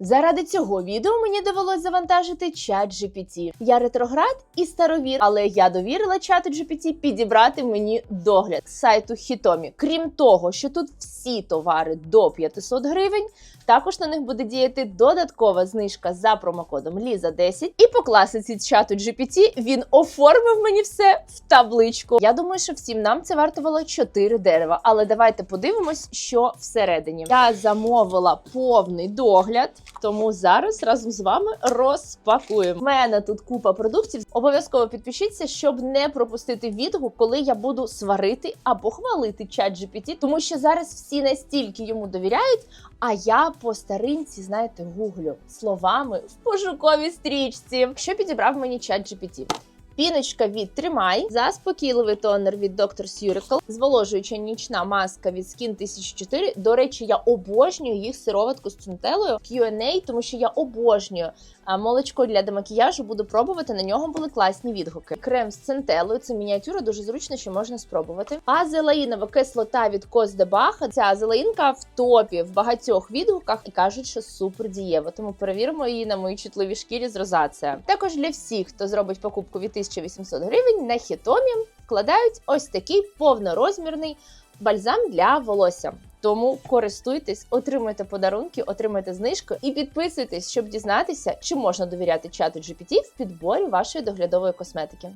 Заради цього відео мені довелось завантажити чат GPT. Я ретроград і старовір, але я довірила чату GPT підібрати мені догляд з сайту Hitomi. Крім того, що тут всі товари до 500 гривень. Також на них буде діяти додаткова знижка за промокодом Ліза 10 І по класиці чату GPT він оформив мені все в табличку. Я думаю, що всім нам це вартувало 4 дерева. Але давайте подивимось, що всередині. Я замовила повний догляд, тому зараз разом з вами розпакуємо. У мене тут купа продуктів. Обов'язково підпишіться, щоб не пропустити відгук, коли я буду сварити або хвалити чат GPT, тому що зараз всі настільки йому довіряють. А я по старинці, знаєте, гуглю словами в пошуковій стрічці. Що підібрав мені чат GPT? Піночка від Тримай, заспокійливий тонер від Dr. Surical, зволожуюча нічна маска від Skin 1004. До речі, я обожнюю їх сироватку з цунтелою Q&A, тому що я обожнюю молочко для демакіяжу. Буду пробувати. На нього були класні відгуки. Крем з центелою, це мініатюра, дуже зручно, що можна спробувати. Азелаїнова кислота від Коздебаха. Ця азелаїнка в топі в багатьох відгуках і кажуть, що супер дієва. Тому перевіримо її на моїй чутливій шкірі з розація. Також для всіх, хто зробить покупку від 1800 гривень, на хітомі вкладають ось такий повнорозмірний бальзам для волосся. Тому користуйтесь, отримуйте подарунки, отримуйте знижку і підписуйтесь, щоб дізнатися, чи можна довіряти чату GPT в підборі вашої доглядової косметики.